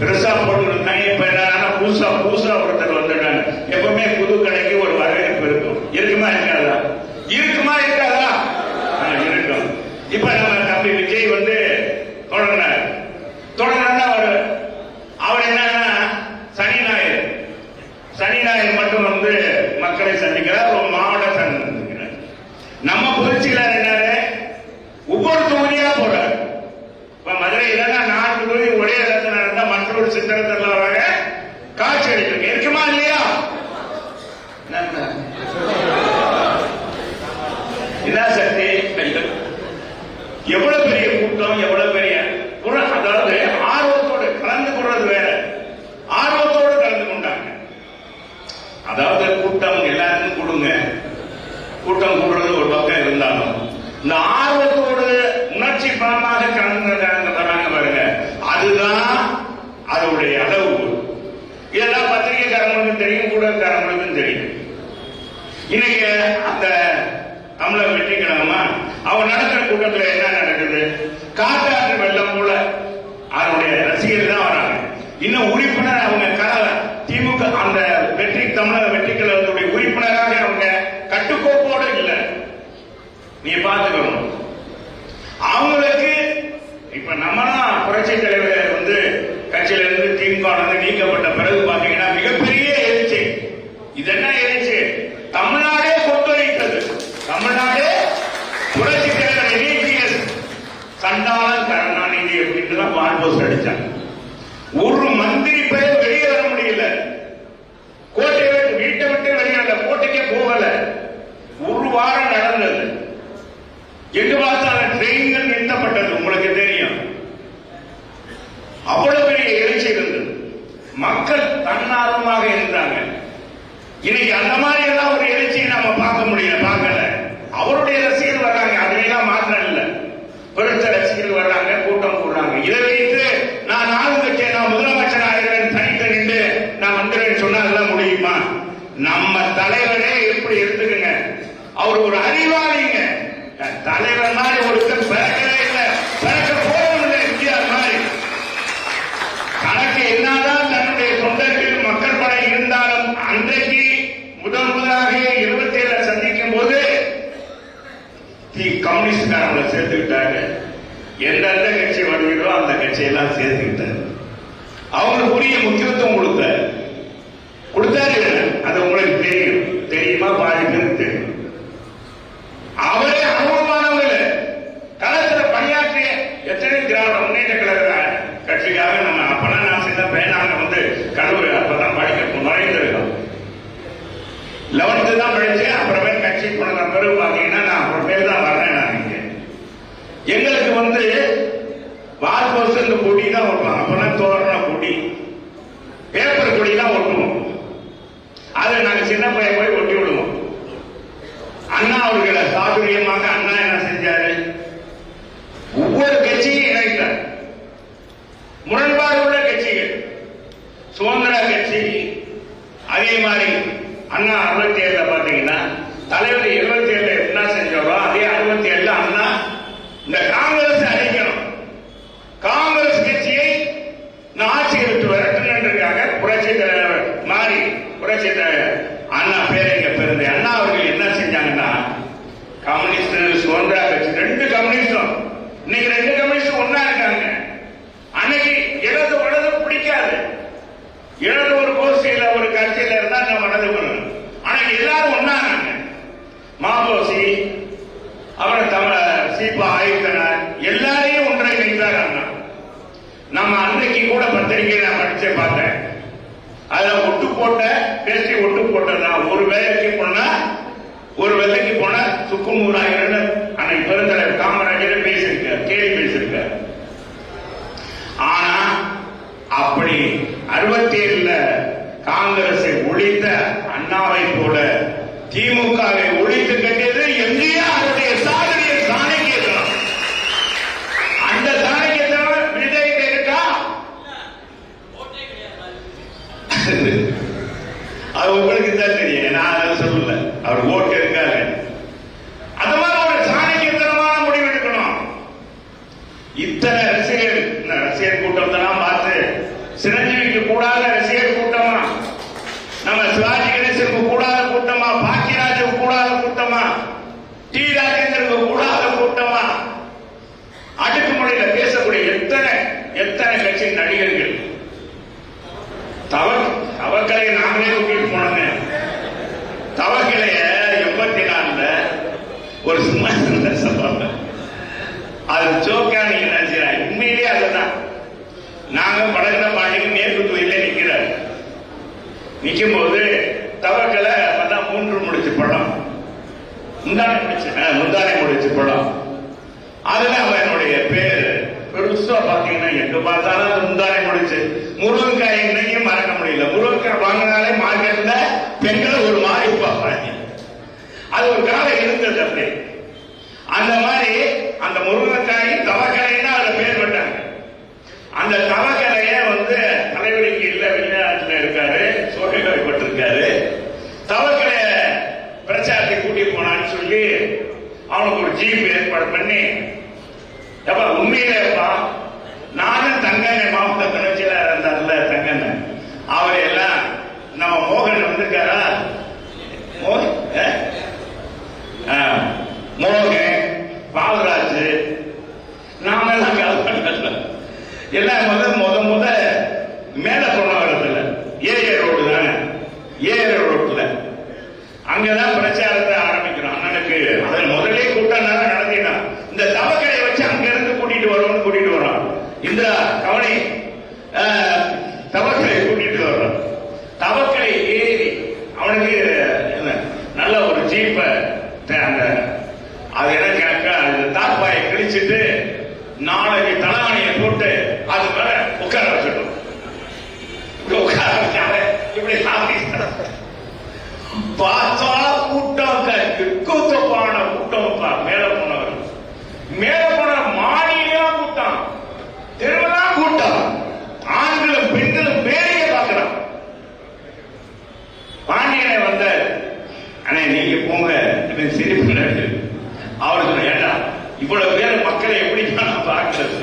பெருசா போட்டுருந்தாங்க இப்ப என்னன்னா புதுசா புதுசா ஒருத்தர் வந்துட்டாங்க எப்பவுமே புது கடைக்கு ஒரு வரவேற்பு இருக்கும். இருக்குமா இருக்காதா? இருக்குமா இருக்காதா ஆ, இருக்கும் இப்ப நம்ம தம்பி விஜய் வந்து தொடங்கினார் தொடங்கினா அவர் அவர் என்னன்னா சனி ஞாயிறு சனி ஞாயிறு மட்டும் வந்து மக்களை சந்திக்கிறார் ஒரு மாவட்ட சந்திக்கிறார் நம்ம புரட்சியில என்னது ஒவ்வொரு தொகுதியா போறாரு இப்ப மதுரையில நான்கு தொகுதி ஒரே இடத்துல நடந்தா மற்றொரு சித்திரத்தில் வராங்க காட்சி அளிக்கிறது இருக்குமா இல்லையா என்ன? என்ன சக்தி எவ்வளவு பெரிய கூட்டம் எவ்வளவு பெரிய புற- அதாவது ஆர்வத்தோடு கலந்து கொள்றது வேற ஆர்வத்தோடு கலந்து கொண்டாங்க அதாவது கூட்டம் எல்லாருக்கும் கொடுங்க கூட்டம் கூடுறது ஒரு பக்கம் இருந்தாலும் இந்த ஆர்வத்தோடு உணர்ச்சி பலமாக கலந்து வராங்க பாருங்க அதுதான் அதோடைய அளவு. இதெல்லாம் பத்திரிகைக்காரங்களுக்கும் தெரியும் ஊடகக்காரங்களுக்கும் தெரியும். இன்னைக்கு அந்த தமிழக வெற்றிக்கிழமா அவன் நடக்கிற கூட்டத்துல என்ன நடக்குது? காட்டாற்று வெள்ளம் போல அவருடைய ரசிகர் தான் வராங்க. இன்னும் உறுப்பினர் அவங்க கல திமுக அந்த வெற்றி தமிழக வெற்றிக்கிழமத்துடைய உறுப்பினராக அவங்க கட்டுக்கோப்போடு இல்லை. நீ பார்த்துக்கணும். அவங்களுக்கு இப்ப நம்ம தான் புரட்சி தலைவர் திமுக நீக்கப்பட்ட பிறகு பாத்தீங்கன்னா மிகப்பெரிய எழுச்சி. இது என்ன எழுச்சி? தமிழ்நாடே கொண்டு வைத்தது தமிழ்நாடே புரட்சி தலைவர் இபிஎஸ் சண்டாளன் கருணாநிதி அப்படின்னு தான் வான்போஸ் அடிச்சாங்க. ஒரு மந்திரி பேர் வெளியே வர முடியல. கோட்டை விட்டு வீட்டை விட்டு வெளியே கோட்டைக்கே போகல. ஒரு வாரம் நடந்தது. எங்கு பார்த்தாலும் ட்ரெயின்கள் நிறுத்தப்பட்டது. உங்களுக்கு தெரியும். அவ்வளவு பெரிய எழுச்சி இருந்தது மக்கள் தன்னார்வமாக இருந்தாங்க இன்னைக்கு அந்த மாதிரி எல்லாம் ஒரு எழுச்சியை நாம பார்க்க முடியல பார்க்கல அவருடைய ரசிகர்கள் வர்றாங்க அதுலாம் மாத்திரம் இல்ல பெருத்த ரசிகர்கள் வர்றாங்க கூட்டம் கூடுறாங்க இதை வைத்து நான் ஆளுங்கட்சியை நான் முதலமைச்சர் ஆகிறேன் தனித்து நின்று நான் வந்துடுவேன் சொன்னா அதெல்லாம் முடியுமா நம்ம தலைவரே எப்படி எடுத்துக்கங்க அவர் ஒரு அறிவாளிங்க தலைவர் மாதிரி ஒருத்தர் பிறக்கவே இல்லை பிறக்க போறோம் இல்லை எம்ஜிஆர் மாதிரி தனக்கு என்னதான் தன்னுடைய தொண்டர்கள் மக்கள் படை இருந்தாலும் அன்றைக்கு முதல் முதலாக இருபத்தி ஏழு சந்திக்கும் போது தி கம்யூனிஸ்ட்காரங்களை சேர்த்துக்கிட்டாங்க எந்தெந்த கட்சி வருகிறோ அந்த கட்சியெல்லாம் சேர்த்துக்கிட்டாரு. அவங்களுக்கு உரிய முக்கியத்துவம் கொடுத்தாரு. கொடுத்தாரு அது உங்களுக்கு தெரியும். தெரியுமா பாதி பேருக்கு தெரியும். அவரே அனுபவமானவங்க களத்துல பணியாற்றிய எத்தனை திராவிட முன்னேற்ற கழக கட்சிக்காக நம்ம அப்பனா நான் சின்ன பையனாக வந்து கல்லூரி அப்பதான் படிக்க நுழைந்திருக்கோம். லெவன்த்து தான் படிச்சு அப்புறமே கட்சி போன பிறகு பாத்தீங்கன்னா நான் அப்புறமே தான் வர்றேன் நான் இங்க எங்களுக்கு வந்து வால் போஸ்ட் இந்த கொடி தான் வைப்பாங்க அப்பெல்லாம் தோரண கொடி பேப்பர் கொடி தான் ஒட்டுவோம் அதை நாங்க சின்ன பையன் போய் ஒட்டி விடுவோம் அண்ணா அவர்களை சாதுரியமாக அண்ணா என்ன செஞ்சாரு ஒவ்வொரு கட்சியும் இணைத்தார் முரண்பாடு உள்ள கட்சிகள் சுதந்திர கட்சி அதே மாதிரி அண்ணா அறுபத்தி ஏழுல பாத்தீங்கன்னா தலைவர் இருபத்தி ஏழுல என்ன செஞ்சாரோ அதே அறுபத்தி ஏழுல அண்ணா இந்த காங்கிரஸ் அழிக்கணும் காங்கிரஸ் கட்சியை நான் ஆட்சியை விட்டு விரட்டணுன்றதுக்காக புரட்சி தலைவர் மாறி புரட்சி தலைவர் அண்ணா பேரங்க பிறந்த அண்ணா அவர்கள் என்ன செஞ்சாங்கன்னா கம்யூனிஸ்ட் சுதந்திரா கட்சி ரெண்டு கம்யூனிஸ்டும். இன்னைக்கு ரெண்டு கம்யூனிஸ்டும் ஒன்னா இருக்காங்க. அன்னைக்கு இடது வலது பிடிக்காது. இடது ஒரு கட்சியில ஒரு கட்சியில இருந்தா நம்ம வலது பண்ணணும் ஆனா எல்லாரும் ஒன்னாங்க மாபோசி அப்புறம் தமிழ சீபா ஆயுத்தனார் எல்லாரையும் ஒன்றை வைத்தார் அண்ணா நம்ம அன்னைக்கு கூட பத்திரிகை நான் படிச்சே பார்த்தேன். அதுல ஒட்டு போட்ட பேசி ஒட்டு போட்டதான் ஒரு வேலைக்கு போனா ஒரு வேலைக்கு போனா சுக்குநூறு ஆயிரம் அன்னைக்கு பெருந்தலைவர் காமராஜர் பேசியிருக்கார் கேள்வி பேசியிருக்கார். ஆனா அப்படி அறுபத்தி ஏழுல காங்கிரஸை ஒழித்த அண்ணாவை போல திமுகவை ஒழித்து கட்டியது எம்ஜிஆருடைய சாதனையை சாணக்கியதான் அந்த சாணக்கியத்தனம் விஜய் இருக்கா அது உங்களுக்கு தான் தெரியும். நான் அதை சொல்லல. அவர் ஓட்டு இருக்காரு அது மாதிரி ஒரு சாணக்கியத்தனமான முடிவு எடுக்கணும் இத்தனை ரசிகர் இந்த ரசிகர் தான் பார்த்து சிரஞ்சீவிக்கு கூடாத ரசிகர் கூட்டமா? நம்ம சிவாஜி கணேசனுக்கு கூடாத கூட்டமா பாக்கியராஜுக்கு கூடாத கூட்டமா டி ராஜேந்திரனுக்கு கூடாத கூட்டமா அடுக்குமுறையில பேசக்கூடிய எத்தனை எத்தனை கட்சி நடிகர்கள் தவ தவக்கலையை நாங்களே கூட்டிட்டு போனோங்க தவக்கலைய எண்பத்தி நாலுல ஒரு சும்மா இருந்த சம்பவம் அது ஜோக்கா நீங்க நினைச்சுறாங்க உண்மையிலேயே அதுதான் நாங்க படகுல பாண்டிக்கு மேற்கு தொழில நிக்கிறார் நிற்கும் போது தவக்கலை பார்த்தா மூன்று முடிச்சு படம் முந்தானை முடிச்சு முந்தானை முடிச்சு படம் அதுல அவனுடைய பேர். பெருசா பாத்தீங்கன்னா எங்க பார்த்தாலும் அது முந்தானை முடிச்சு. முருங்கைக்காய் இன்னைக்கும் மறக்க முடியல. முருங்கைக்காய் வாங்கினாலே மார்க்கெட்ல பெண்களை ஒரு மாதிரி பார்ப்பாங்க. அது ஒரு காலம் இருந்தது அப்படி. அந்த மாதிரி அந்த முருங்கைக்காய் தவக்கலைன்னா எல்லாம் முத முத முத மேல பொண்ணவரத்துல ஏஏ ரோடு தானே? ஏஏ ரோட்ல அங்கதான் பிரச்சாரத்தை ஆரம்பிக்கிறோம் அண்ணனுக்கு. அதன் முதலே கூட்டம் நேரம் நடத்தினான் இந்த தவக்கடை வச்சு அங்க இருந்து கூட்டிட்டு வரோம்னு கூட்டிட்டு வரோம். இந்த கவனி தவக்கடை கூட்டிட்டு வர்றோம் தவக்கடை ஏறி அவனுக்கு என்ன நல்ல ஒரு ஜீப்பை அந்த அது என்ன கேட்க அந்த தாப்பாயை கிழிச்சிட்டு நாளைக்கு தலகாணியை போட்டு அது மேல உட்கார வச்சிட்டோம் இப்படி உட்கார வச்சாங்க இப்படி சாப்பிட்டு பார்த்தா கூட்டம் கூத்தப்பான கூட்டம் மேல போனவர் மேல போன மாநிலம் கூட்டம் தெருவெல்லாம் கூட்டம் ஆண்களும் பெண்களும் வேலையை பார்க்கிறான் பாண்டியனை வந்த அண்ணே நீங்க போங்க எனக்கு சிரிப்பு நடக்கு அவர் சொன்ன ஏண்டா இவ்வளவு பேர் மக்களை எப்படி நான் பார்க்கிறது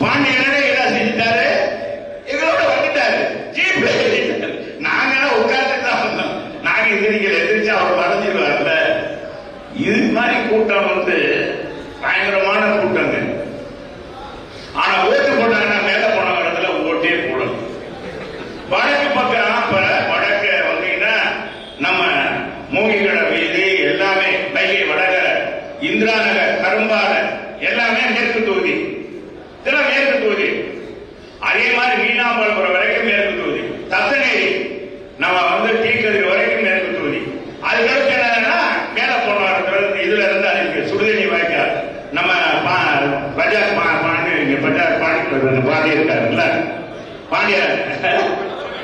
பாண்டியனே என்ன செஞ்சிட்டாரு எங்களோட வந்துட்டாரு ஜீப்ல ஏறிட்டாரு நாங்க உட்கார்ந்து தான் வந்தோம் நாங்க எதிரிக்கல எதிர்த்து அவர் வரைஞ்சிருவார்ல இது மாதிரி கூட்டம் வந்து பயங்கரமான கூட்டங்க ஆனா ஓட்டு போட்டாங்கன்னா மேல போன இடத்துல ஓட்டே போடணும் வடக்கு பக்கம் இப்ப வடக்கு வந்தீங்கன்னா நம்ம மூங்கிக்கடை வீதி எல்லாமே வைகை வடக இந்திரா நகர் கரும்பால எல்லாமே மேற்கு தொகுதி இதெல்லாம் மேற்கு தொகுதி அதே மாதிரி வரைக்கும் மேற்கு தொகுதி. தத்தநேரி நம்ம வந்து டீக்கதிர் வரைக்கும் மேற்கு தொகுதி. அதுக்கடுத்து என்னன்னா மேல போன இதுல இருந்து அதுக்கு சுடுதண்ணி வாய்க்கால் நம்ம பா- பஜார் பாண்டி இங்க பஜார் பாண்டி பாண்டி இருக்காருல்ல? பாண்டியர்.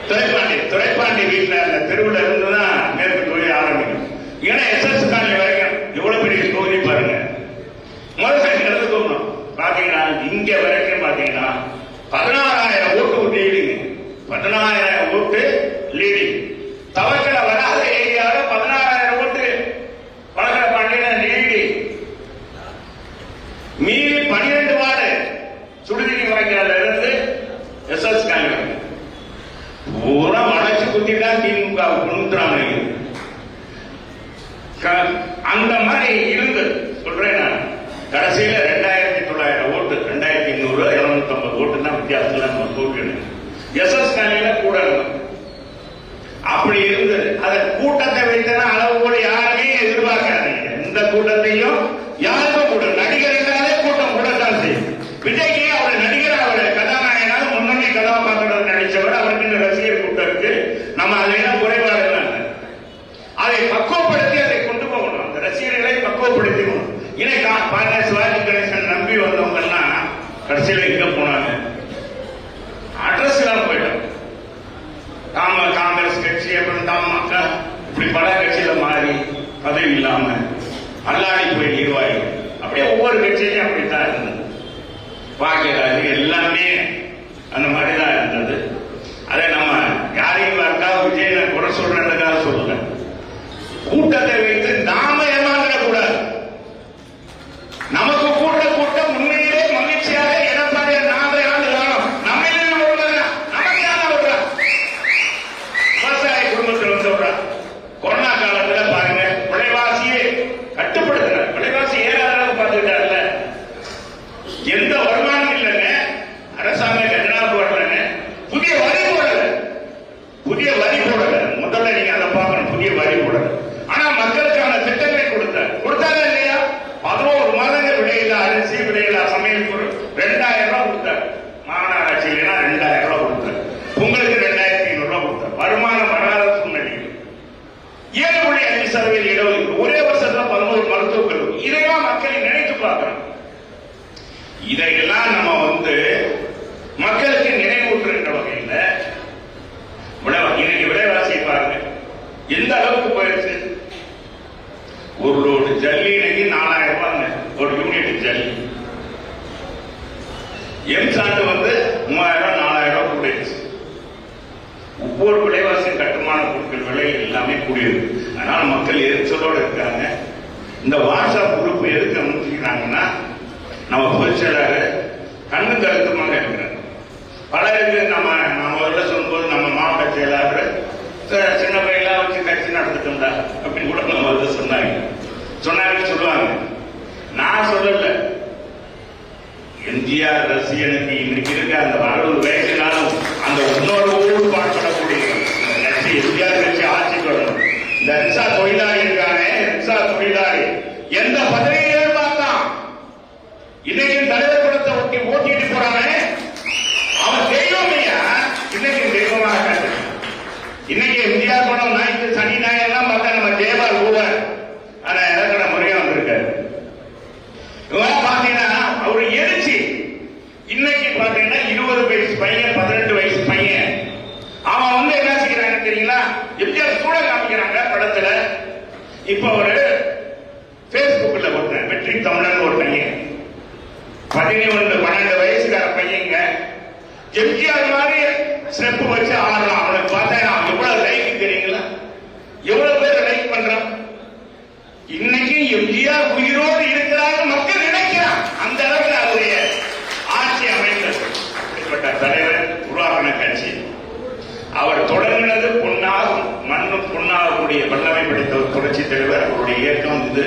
துறைப்பாண்டி துறைப்பாண்டி வீட்டுல அந்த தெருவுல இருந்து தான் மேற்கு தொகுதி ஆரம்பிக்கும். ஏன்னா எஸ்எஸ் காலனி வரைக்கும் எவ்வளவு பெரிய தொகுதி பாருங்க. முதல்ல இங்க பாத்தீங்கன்னா இங்க வரைக்கும் பாத்தீங்கன்னா பதினாறாயிரம் ஓட்டு லீடிங் பதினாயிரம் ஓட்டு லீடிங் தவக்கல வராத ஏரியாவில் பதினாறாயிரம் ஓட்டு வடக்கர பாண்டியன் லீடிங் மீறி பனிரெண்டு வார்டு சுடுதண்ணி வாய்க்கால இருந்து எஸ் எஸ் காங்கிரஸ் பூரா வளைச்சு குத்திட்டா திமுக குண்டுறாங்க அந்த மாதிரி இருந்து சொல்றேன் நான். கடைசியில ஓட்டுனா ஓட்டு தான் வித்தியாசத்துல நம்ம தோற்கணும் எஸ் காலையில கூட இருந்தோம் அப்படி இருந்தது அதை கூட்டத்தை வைத்தனா அளவு கூட யாருமே எதிர்பார்க்காதீங்க. இந்த கூட்டத்தையும் விலையில அரிசி விலையில சமையல் பொருள். ரெண்டாயிரம் ரூபாய் கொடுத்தாரு எம் சாண்டு வந்து மூவாயிரம் நாலாயிரம் கூடிடுச்சு. ஒவ்வொரு விலைவாசி கட்டுமான பொருட்கள் விலை எல்லாமே கூடியது அதனால மக்கள் எரிச்சலோடு இருக்காங்க. இந்த வாட்ஸ்அப் குரூப் எதுக்கு அனுப்பிக்கிறாங்கன்னா நம்ம பொதுச் செயலாளர் கண்ணு கருத்துமாக இருக்கிறார் பலருக்கு நம்ம நம்ம முதல்ல சொல்லும்போது நம்ம மாவட்ட செயலாளர் "ச- சின்ன பையெல்லாம் வச்சு கட்சி நடத்திட்டோம்டா அப்படின்னு கூட நம்ம சொன்னாங்க. சொன்னாங்கன்னு சொல்லுவாங்க நான் சொல்லல ஜிஆர் ரசிகனுக்கு இன்னைக்கு இருக்க அந்த அறுபது வயசுனாலும் அந்த உணர்வோடு பாடுபடக்கூடிய இந்த எம்ஜிஆர் கட்சி ஆட்சி தொடரும். இந்த ரிக்ஷா தொழிலாளர் இருக்கானே ரிக்ஷா தொழிலாளி எந்த பதவியை எதிர்பார்த்தான் இன்னைக்கு தலைவர் படத்தை ஒட்டி ஓட்டிட்டு போறானே அவன் தெய்வம் ஐயா இன்னைக்கு தெய்வமாக காட்டுறான். இன்னைக்கு எம்ஜிஆர் படம் ஞாயிற்று சனி ஞாயிறுலாம் பார்த்தா நம்ம ஜெயபால் ஊவர் ஆனா இலக்கண முறையா வந்திருக்காரு இவன் பாத்தீங்கன்னா அவரு எரிச்சு இன்னைக்கு பாத்தீங்கன்னா வயசு பையன் பதினெட்டு வயசு பையன். அவன் வந்து என்ன செய்யறாங்க தெரியுங்களா? எம்ஜிஆர் கூட காமிக்கிறாங்க படத்துல. இப்ப ஒரு பேஸ்புக்ல ஒருத்தன் வெற்றி தமிழன் ஒரு பையன். பதினொன்று பன்னெண்டு வயசுக்கார பையங்க எம்ஜிஆர் மாதிரி ஸ்டெப் வச்சு ஆடுறான் அவனுக்கு பார்த்தா நான் எவ்வளவு லைக் தெரியுங்களா எவ்வளவு பேர் லைக் பண்றான் இன்னைக்கு எம்ஜிஆர் உயிரோடு இருக்கிறார் மக்கள் நினைக்கிறான் அந்த அளவுக்கு அவருடைய ஆட்சி அமைந்தது இப்படிப்பட்ட தலைவர் உருவாக்கின கட்சி அவர் தொடங்கினது பொன்னாகும் மண்ணும் பொன்னாகக்கூடிய வல்லமை படைத்த ஒரு புரட்சி தலைவர் அவருடைய இயக்கம் இது.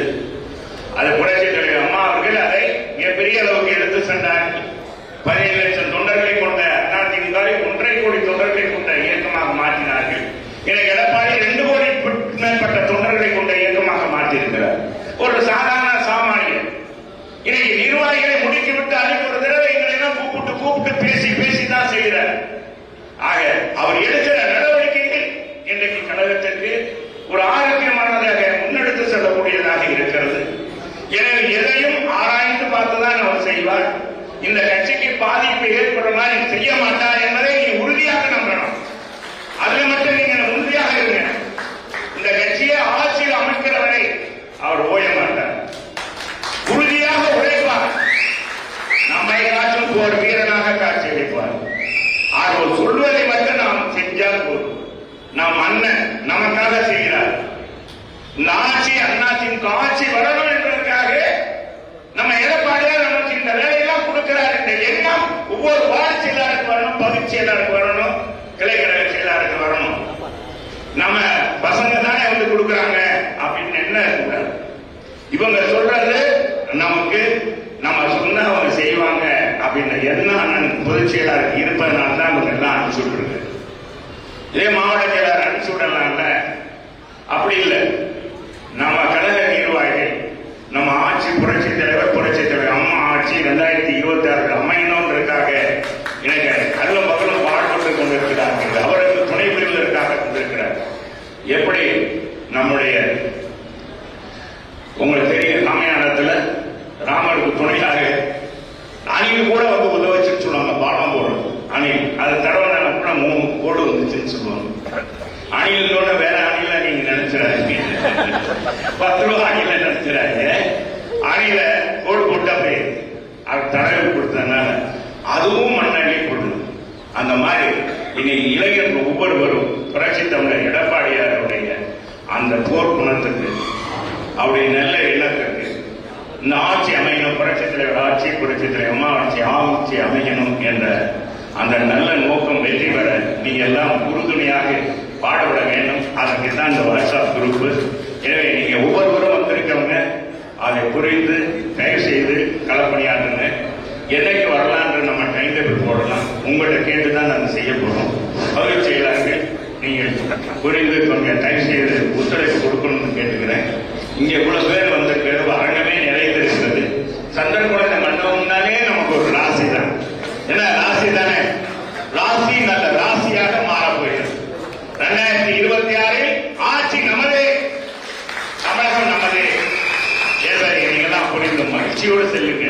அது புரட்சி தலைவர் அம்மா அவர்கள் அதை மிகப்பெரிய அளவுக்கு எடுத்து சென்றார். பதினேழு லட்சம் தொண்டர்களை கொண்ட அதிமுக ஒன்றரை கோடி தொண்டர்களை கொண்ட இயக்கமாக மாற்றினார்கள். எனக்கு எடப்பாடி ரெண்டு கோடி மேற்பட்ட தொண்டர்களை கொண்ட இயக்கமாக மாற்றியிருக்கிறார். ஒரு சாதாரண சாமானியர் இன்னைக்கு நிர்வாகிகளை முடுக்கிவிட்டு அன்னைக்கு ஒரு தடவை எங்களை கூப்பிட்டு கூப்பிட்டு பேசி பேசி தான் செய்கிறார். ஆக அவர் எடுக்கிற நடவடிக்கைகள் இன்றைக்கு கழகத்திற்கு ஒரு ஆரோக்கியமானதாக முன்னெடுத்து செல்லக்கூடியதாக இருக்கிறது. எனவே எதையும் ஆராய்ந்து பார்த்துதான் அவர் செய்வார். இந்த கட்சிக்கு பாதிப்பு ஏற்படுற செய்ய மாட்டார். நமக்காக செய்கிறார். நாச்சி அண்ணாச்சின் அண்ணாத்தின் ஆட்சி வரணும் என்பதற்காக நம்ம எடப்பாடியார் நமக்கு இந்த வேலையெல்லாம் கொடுக்கிறார் என்ற எண்ணம் ஒவ்வொரு வார்டு செயலாளருக்கு வரணும் பகுதி செயலாளருக்கு வரணும் கிளைக்கழக செயலாளருக்கு வரணும். நம்ம பசங்க தானே வந்து கொடுக்குறாங்க அப்படின்னு என்ன இருக்கக்கூடாது இவங்க சொல்றது நமக்கு நம்ம சொன்னா அவங்க செய்வாங்க அப்படின்ற எண்ணம் அண்ணனுக்கு பொதுச் செயலாளருக்கு இருப்பதனால தான் இவங்க எல்லாம் அனுப்பிச்சு விட்டுருக்கு இதே மாவட்ட செயலாளர் அனுப்பிச்சு விடலாம்ல அப்படி இல்லை. நம்ம கழக நிர்வாகிகள் நம்ம ஆட்சி புரட்சி தலைவர் புரட்சி தலைவர் அம்மா ஆட்சி ரெண்டாயிரத்தி இருபத்தி ஆறுக்கு அமையணுன்றதுக்காக எனக்கு அருளும் மக்களும் பாடுபட்டு கொண்டிருக்கிறார்கள். அவருக்கு துணை புரிவதற்காக கொண்டிருக்கிறார் எப்படி நம்முடைய உங்களுக்கு தெரியும் ராமாயணத்துல ராமருக்கு துணையாக அணில் கூட வந்து உதவச்சுன்னு சொல்லுவாங்க பாடம் போடும் அணில் அது தடவை கூட மூணு கோடு வந்துச்சுன்னு சொல்லுவாங்க. அணிலோட வேற பத்து ரூபா அணில நினைச்சிடாதீங்க அணில கோடு போட்டா போய். அது தடவை கொடுத்ததுனால அதுவும் மண்ணள்ளி போடுது அந்த மாதிரி இன்னைக்கு இளைஞர்கள் ஒவ்வொருவரும் புரட்சி தமிழர் எடப்பாடியாருடைய அந்த போர் குணத்துக்கு அவருடைய நல்ல எண்ணத்திற்கு இந்த ஆட்சி அமையணும் புரட்சி தலைவர் ஆட்சி புரட்சி தலைவர் அம்மா ஆட்சி ஆட்சி அமையணும் என்ற அந்த நல்ல நோக்கம் வெற்றி பெற நீங்க எல்லாம் உறுதுணையாக பாடுபட வேண்டும். அதற்கு தான் இந்த வாட்ஸ்அப் குரூப் எனவே நீங்க ஒவ்வொருவரும் வந்திருக்கவங்க அதை புரிந்து தயவு செய்து களப்பணியாற்றுங்க. என்னைக்கு வரலான்ற நம்ம டைம் டேபிள் போடலாம். உங்கள்கிட்ட கேட்டு தான் நாங்கள் செய்ய போறோம். பகுதி செயலாளர்கள் நீங்கள் புரிந்து கொஞ்சம் தயவு செய்து ஒத்துழைப்பு கொடுக்கணும்னு கேட்டுக்கிறேன். இங்க இவ்வளவு பேர் வந்திருக்கிறது அரங்கமே நிறைந்திருக்கிறது சந்தன் குழந்தை மண்டபம்னாலே நமக்கு ஒரு ராசி தான் என்ன ராசி தானே ராசி நல்ல ராசியாக மாறப் போகிறது ரெண்டாயிரத்தி இருபத்தி ஆறில் ஆட்சி நமதே தமிழகம் நமதே என்பதை நீங்களாம் புரிந்து மகிழ்ச்சியோடு செல்லுங்க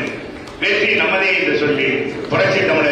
வெற்றி நமதே என்று சொல்லி புரட்சி தமிழ்